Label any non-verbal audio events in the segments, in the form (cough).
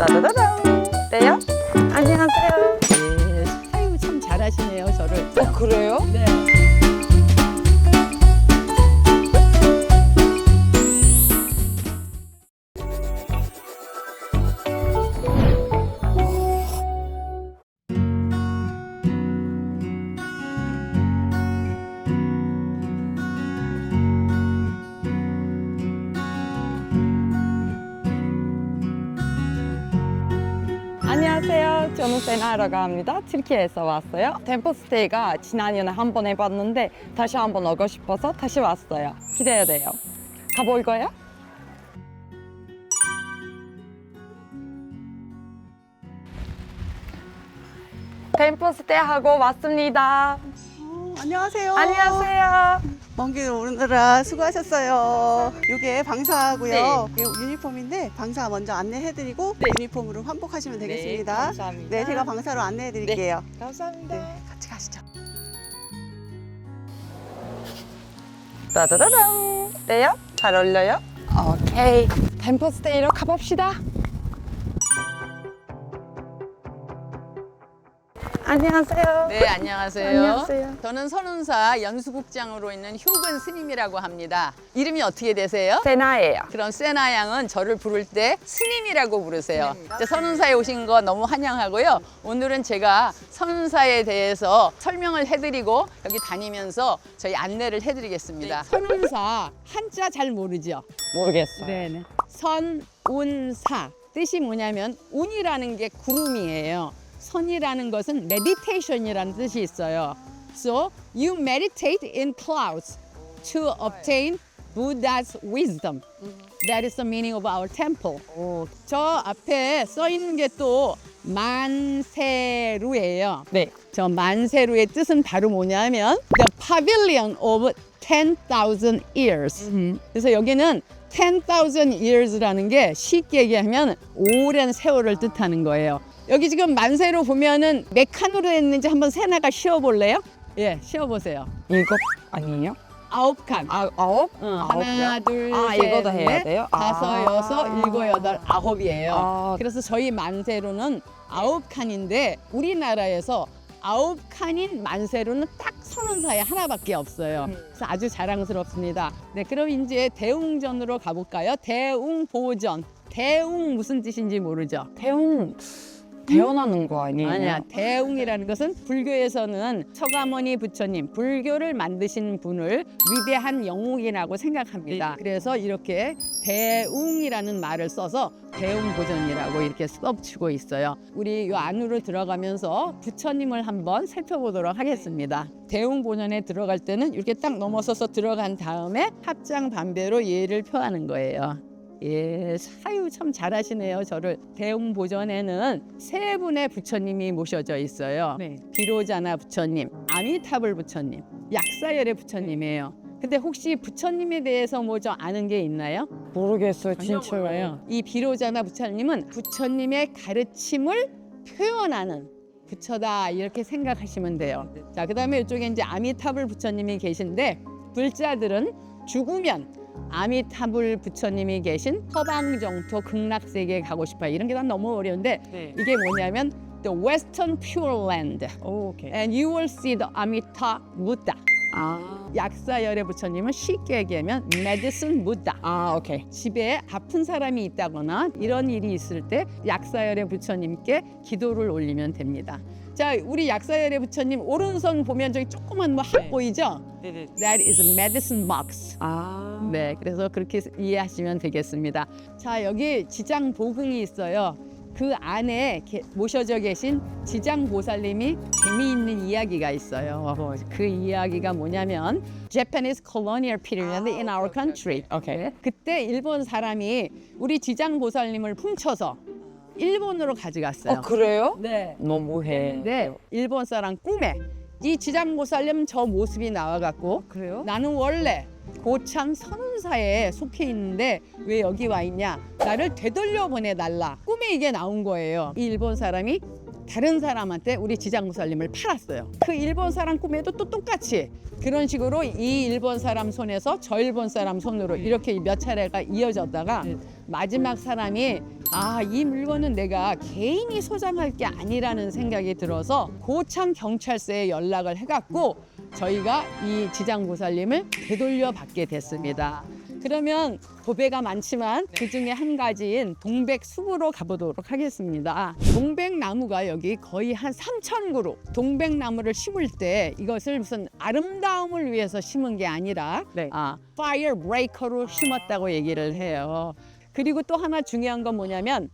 따다다당. 네요? 안녕하세요. 예, 아유 참 잘하시네요 저를. 어, 그래요? 네. 안녕하세요. 저는 세나라고 합니다. 튀르키예에서 왔어요. 템포스테이가 지난년에 한 번 해봤는데 다시 한 번 오고 싶어서 다시 왔어요. 기대해야 돼요. 가볼 거예요? 템포스테이 하고 왔습니다. 어, 안녕하세요. 안녕하세요. 먼 길 오느라 수고하셨어요. 이게 방사고요. 이게 유니폼인데 방사 먼저 안내해드리고 유니폼으로 환복하시면 되겠습니다. 네, 감사합니다. 네, 제가 방사로 안내해드릴게요. 감사합니다. 네, 같이 가시죠. 따다다당. 네요? 잘 어울려요? 오케이. 템포스테이로 가봅시다. 안녕하세요. 네, 안녕하세요. 안녕하세요. 저는 선운사 연수국장으로 있는 효근 스님이라고 합니다. 이름이 어떻게 되세요? 세나예요. 그럼 세나 양은 저를 부를 때 스님이라고 부르세요. 이제 선운사에 오신 거 너무 환영하고요. 오늘은 제가 선운사에 대해서 설명을 해드리고 여기 다니면서 저희 안내를 해드리겠습니다. 선운사 한자 잘 모르죠? 모르겠어요. 네네. 선운사 뜻이 뭐냐면 운이라는 게 구름이에요. 선이라는 것은 meditation이라는 뜻이 있어요. So you meditate in clouds to obtain Buddha's wisdom. That is the meaning of our temple. 오, 저 앞에 써 있는 게 또 만세루예요. 네. 저 만세루의 뜻은 바로 뭐냐면 the pavilion of 10,000 years. 그래서 여기는 10,000 years라는 게 쉽게 얘기하면 오랜 세월을 뜻하는 거예요. 여기 지금 만세루 보면은 몇 칸으로 했는지 한번 세나가 쉬어볼래요? 예, 쉬어보세요. 일곱 아니에요? 아홉 칸. 아, 아홉? 어, 아홉 하나, 개? 둘, 아, 셋, 이거도 해야 넷, 돼요? 다섯, 아. 여섯, 일곱, 여덟, 아홉이에요. 아. 그래서 저희 만세로는 아홉 칸인데 우리나라에서 아홉 칸인 만세로는 딱 선언사에 하나밖에 없어요. 음. 그래서 아주 자랑스럽습니다. 네, 그럼 이제 대웅전으로 가볼까요? 대웅보전. 대웅 무슨 뜻인지 모르죠? 태운 태어나는 거 아니에요? 아니야. 대웅이라는 것은 불교에서는 서가모니 부처님, 불교를 만드신 분을 위대한 영웅이라고 생각합니다. 그래서 이렇게 대웅이라는 말을 써서 대웅보전이라고 이렇게 써붙이고 있어요. 우리 이 안으로 들어가면서 부처님을 한번 살펴보도록 하겠습니다. 대웅보전에 들어갈 때는 이렇게 딱 넘어서서 들어간 다음에 합장 반배로 예를 표하는 거예요. 예, 사유 참 잘하시네요. 저를 대웅 보전에는 세 분의 부처님이 모셔져 있어요. 네. 비로자나 부처님, 아미타불 부처님, 약사열의 부처님이에요. 근데 혹시 부처님에 대해서 뭐 좀 아는 게 있나요? 모르겠어요, 전혀 진짜. 몰라요. 이 비로자나 부처님은 부처님의 가르침을 표현하는 부처다 이렇게 생각하시면 돼요. 자, 그다음에 이쪽에 이제 아미타불 부처님이 계신데 불자들은 죽으면 아미타불 부처님이 계신 서방정토 극락세계에 가고 싶어요. 이런 게다 너무 어려운데 네. 이게 뭐냐면 the Western Pure Land 오, 오케이. and you will see the Amita Buddha. 아, 약사열의 부처님은 쉽게 얘기하면 medicine Buddha. 아, 오케이. 집에 아픈 사람이 있다거나 이런 일이 있을 때 약사열의 부처님께 기도를 올리면 됩니다. 자, 우리 약사열의 부처님 오른손 보면 저기 조그만 뭐학 보이죠? 네네. That is a medicine box. 아, 네, 그래서 그렇게 이해하시면 되겠습니다. 자, 여기 지장 보궁이 있어요. 그 안에 게- 모셔져 계신 지장 보살님이 재미있는 이야기가 있어요. 그 이야기가 뭐냐면 Japanese colonial period in our country. 오케이. 그때 일본 사람이 우리 지장 보살님을 훔쳐서 일본으로 가져갔어요. 어, 그래요? 네. 너무해. 네, 일본 사람 꿈에 이 지장 보살님 저 모습이 나와갖고 그래요? 나는 원래 고창 선운사에 속해 있는데 왜 여기 와 있냐? 나를 되돌려 보내달라. 꿈에 이게 나온 거예요. 이 일본 사람이 다른 사람한테 우리 지장무살림을 팔았어요. 그 일본 사람 꿈에도 또 똑같이 그런 식으로 이 일본 사람 손에서 저 일본 사람 손으로 이렇게 몇 차례가 이어졌다가 마지막 사람이 아 이 물건은 내가 개인이 소장할 게 아니라는 생각이 들어서 고창 경찰서에 연락을 해갖고 저희가 이 지장보살님을 되돌려 받게 됐습니다. 그러면 도배가 많지만 그 중에 한 가지인 동백숲으로 가보도록 하겠습니다. 동백나무가 여기 거의 한 3천 그루. 동백나무를 심을 때 이것을 무슨 아름다움을 위해서 심은 게 아니라 네. 아, 파이어 브레이커로 심었다고 얘기를 해요. 그리고 또 하나 중요한 건 뭐냐면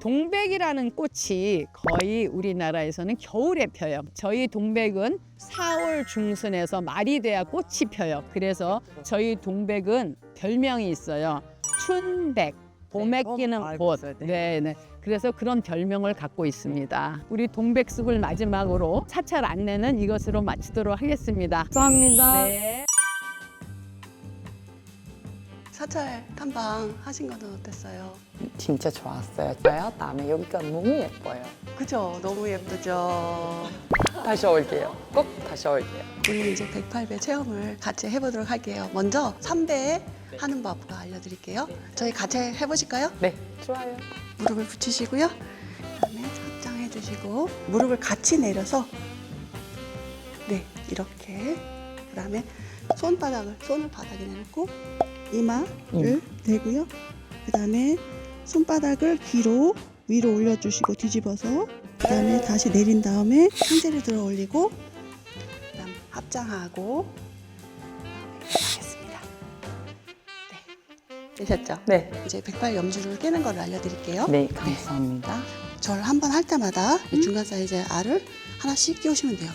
동백이라는 꽃이 거의 우리나라에서는 겨울에 펴요. 저희 동백은 4월 중순에서 말이 돼야 꽃이 펴요. 그래서 저희 동백은 별명이 있어요. 춘백. 봄에 네, 끼는 봄 꽃. 알고 있어요. 네. 네, 네. 그래서 그런 별명을 갖고 있습니다. 우리 동백숲을 마지막으로 사찰 안내는 이것으로 마치도록 하겠습니다. 감사합니다. 네. 사찰 탐방 하신 거는 어땠어요? 진짜 좋았어요. 저요? 다음에 여기가 너무 예뻐요. 그죠? 너무 예쁘죠? 다시 올게요. 꼭 다시 올게요. 우리 이제 108배 체험을 같이 해보도록 할게요. 먼저 3배 하는 법 알려드릴게요. 저희 같이 해보실까요? 네, 좋아요. 무릎을 붙이시고요. 그다음에 착장해 주시고 무릎을 같이 내려서 네 이렇게 그다음에 손바닥을 손을 바닥에 내놓고 이마를 음. 대고요. 그 다음에 손바닥을 뒤로 위로 올려주시고 뒤집어서 그 다음에 다시 내린 다음에 상체를 들어 올리고 그다음 합장하고 하겠습니다. 네 되셨죠? 네, 이제 백발 염주를 깨는 걸 알려드릴게요. 네, 감사합니다. 절한 번 할 때마다 이 중간 사이즈의 알을 하나씩 끼우시면 돼요.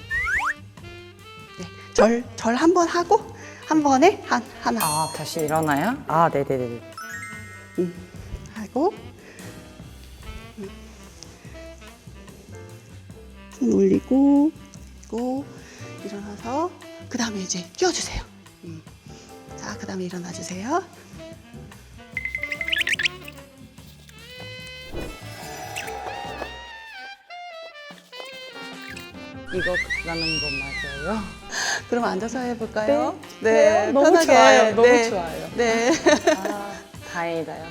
네, 절 절 한 번 하고 한 번에 한 하나 아, 다시 일어나요? 아, 네, 네, 네. 음, 하고 음. 손 올리고 그리고 일어나서 그 다음에 이제 끼워주세요. 음. 자, 그 다음에 일어나 주세요. 이거 가는 거 맞아요? 그럼 앉아서 해볼까요? 그래요? 너무 편하게. 좋아요. 너무 네. 좋아요. 네. 아, 다행이다요.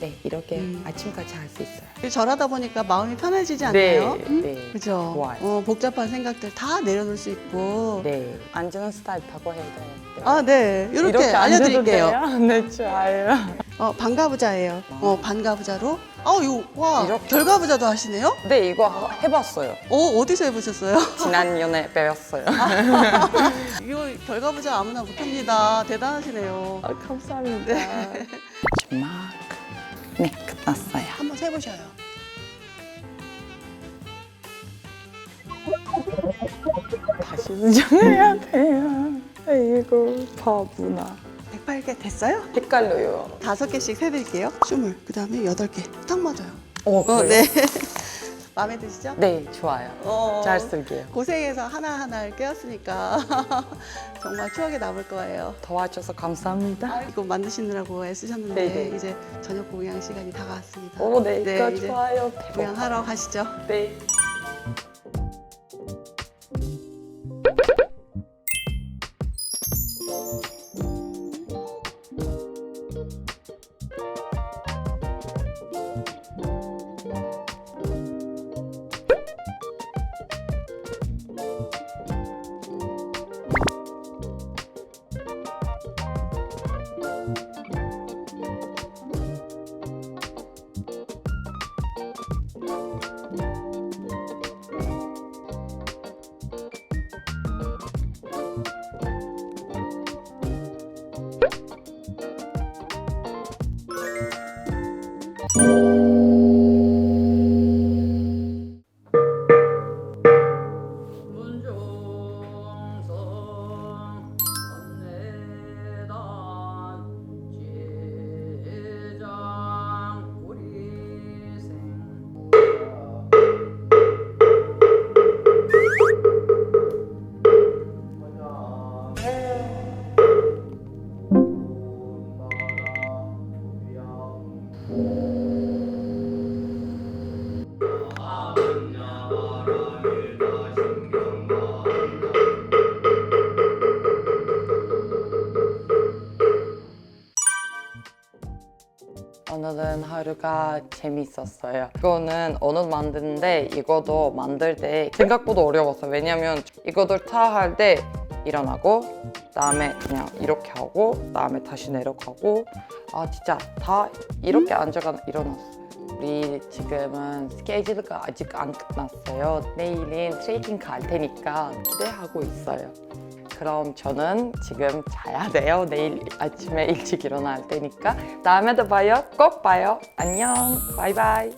네, 이렇게 음. 아침까지 할 수 있어요. 절하다 보니까 마음이 편해지지 않나요? 네, 네. 그죠? 좋아요. 어, 복잡한 생각들 다 내려놓을 수 있고. 네, 앉는 스타일 바꿔 해야 돼요. 아, 네. 이렇게, 앉아도 알려드릴게요. 돼요? (laughs) 네, 좋아요. 어, 반가부자예요. 어, 반가부자로. 어, 이거, 와. 이렇게? 결과 부자도 하시네요? 네, 이거 해봤어요. 어, 어디서 해보셨어요? (laughs) 지난년에 배웠어요. (laughs) 이거 결과 부자 아무나 못합니다. 대단하시네요. 아, 감사합니다. 마지막. 네, 끝났어요. 한번 해보셔요. 다시 수정해야 돼요. 아이고, 바보나. 108개 됐어요? 헷갈려요. 다섯 개씩 세드릴게요. 20, 그 다음에 여덟 개. 딱 맞아요. 어, 어? 네. (laughs) 마음에 드시죠? 네, 좋아요. 어. 잘 쓸게요. 고생해서 하나하나를 깨웠으니까 (laughs) 정말 추억에 남을 거예요. 도와줘서 감사합니다. 이거 만드시느라고 애쓰셨는데 네네. 이제 저녁 공양 시간이 다가왔습니다. 오, 네, 이거 이제 좋아요. 공양하러 가시죠. 네. 이거가 재밌었어요. 이거는 언어 만드는데 이것도 만들 때 생각보다 어려웠어요. 왜냐면 이거를 타할 때 일어나고 그다음에 그냥 이렇게 하고 그다음에 다시 내려가고 아 진짜 다 이렇게 앉아가 일어났어요. 우리 지금은 스케줄가 아직 안 끝났어요. 내일은 트레이킹 갈 테니까 기대하고 있어요. 그럼 저는 지금 자야 돼요. 내일 아침에 일찍 일어날 테니까 다음에도 봐요. 꼭 봐요. 안녕. 바이바이.